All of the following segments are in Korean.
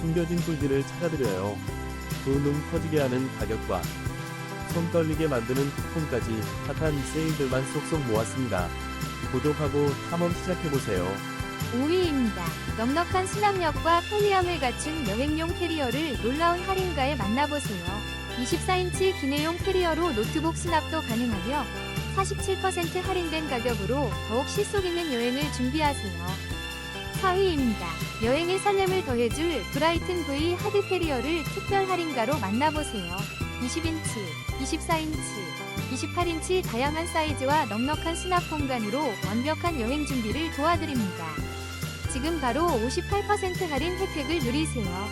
숨겨진 꿀들을 찾아드려요. 두눈 커지게 하는 가격과 손 떨리게 만드는 쿠폰까지 핫한 세일들만 쏙쏙 모았습니다. 구독하고 탐험 시작해보세요. 5위입니다. 넉넉한 수납력과 편리함을 갖춘 여행용 캐리어를 놀라운 할인가에 만나보세요. 24인치 기내용 캐리어로 노트북 수납도 가능하며 47% 할인된 가격으로 더욱 실속 있는 여행을 준비하세요. 4위입니다. 여행의 설렘을 더해줄 브라이튼 V 하드 캐리어를 특별 할인가로 만나보세요. 20인치, 24인치, 28인치 다양한 사이즈와 넉넉한 수납 공간으로 완벽한 여행 준비를 도와드립니다. 지금 바로 58% 할인 혜택을 누리세요.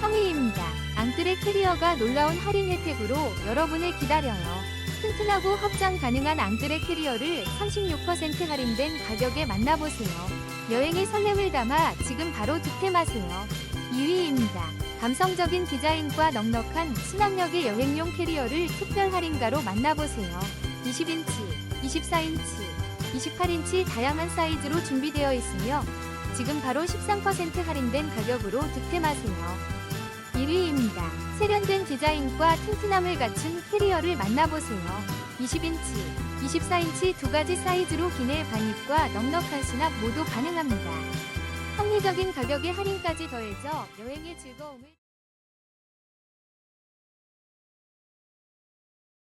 성의입니다. 앙뜨레 캐리어가 놀라운 할인 혜택으로 여러분을 기다려요. 튼튼하고 확장 가능한 앙뜨레 캐리어를 36% 할인된 가격에 만나보세요. 여행의 설렘을 담아 지금 바로 득템하세요. 2위입니다. 감성적인 디자인과 넉넉한 수납력의 여행용 캐리어를 특별 할인가로 만나보세요. 20인치, 24인치, 28인치 다양한 사이즈로 준비되어 있으며 지금 바로 13% 할인된 가격으로 득템하세요. 1위입니다. 세련된 디자인과 튼튼함을 갖춘 캐리어를 만나보세요. 20인치, 24인치 두 가지 사이즈로 기내 반입과 넉넉한 수납 모두 가능합니다. 합리적인 가격에 할인까지 더해져 여행의 즐거움을